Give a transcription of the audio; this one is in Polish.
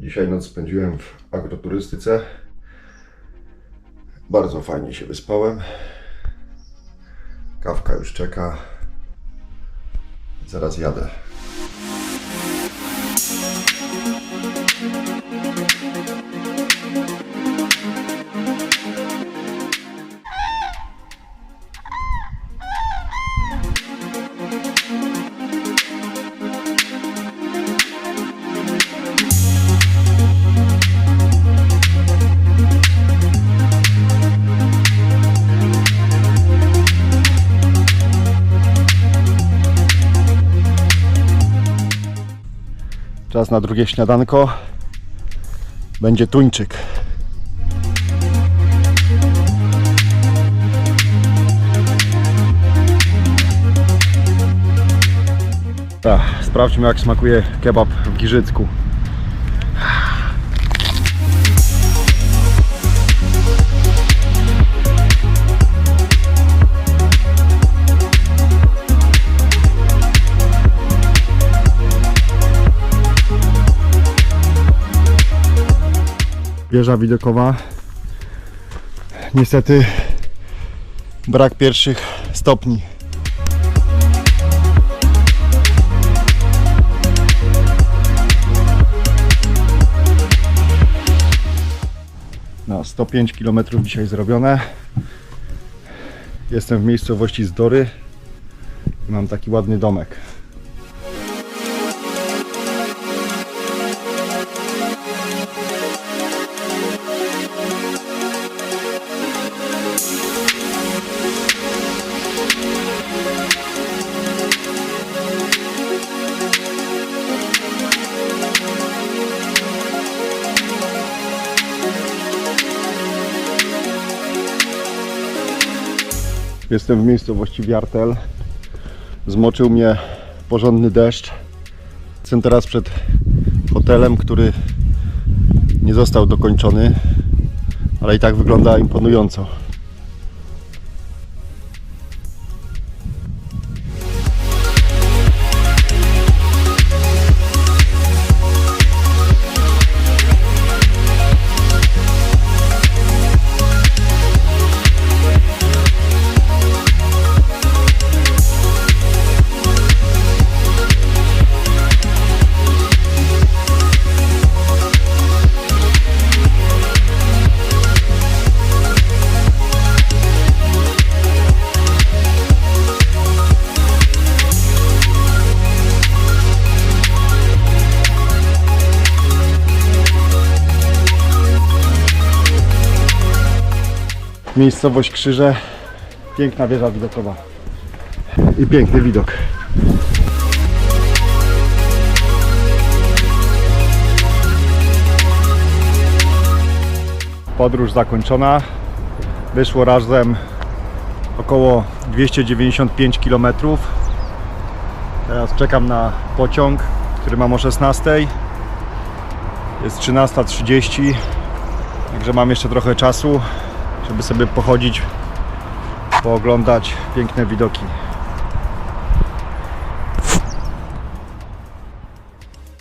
Dzisiaj noc spędziłem w agroturystyce. Bardzo fajnie się wyspałem. Kawka już czeka. Zaraz jadę. Czas na drugie śniadanko. Będzie tuńczyk. Tak, sprawdźmy jak smakuje kebab w Giżycku. Wieża widokowa. Niestety brak pierwszych stopni. No, 105 km dzisiaj zrobione. Jestem w miejscowości Zdory. Mam taki ładny domek. Jestem w miejscowości Wiartel. Zmoczył mnie porządny deszcz. Jestem teraz przed hotelem, który nie został dokończony, ale i tak wygląda imponująco. Miejscowość Krzyże. Piękna wieża widokowa. I piękny widok. Podróż zakończona. Wyszło razem około 295 km. Teraz czekam na pociąg, który mam o 16. Jest 13.30, także mam jeszcze trochę czasu żeby sobie pochodzić, pooglądać piękne widoki.